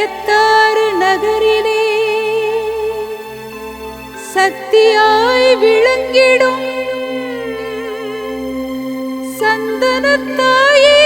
சடையத்தாறு நகரிலே சக்தியாய் விளங்கிடும் சந்தனத்தாயே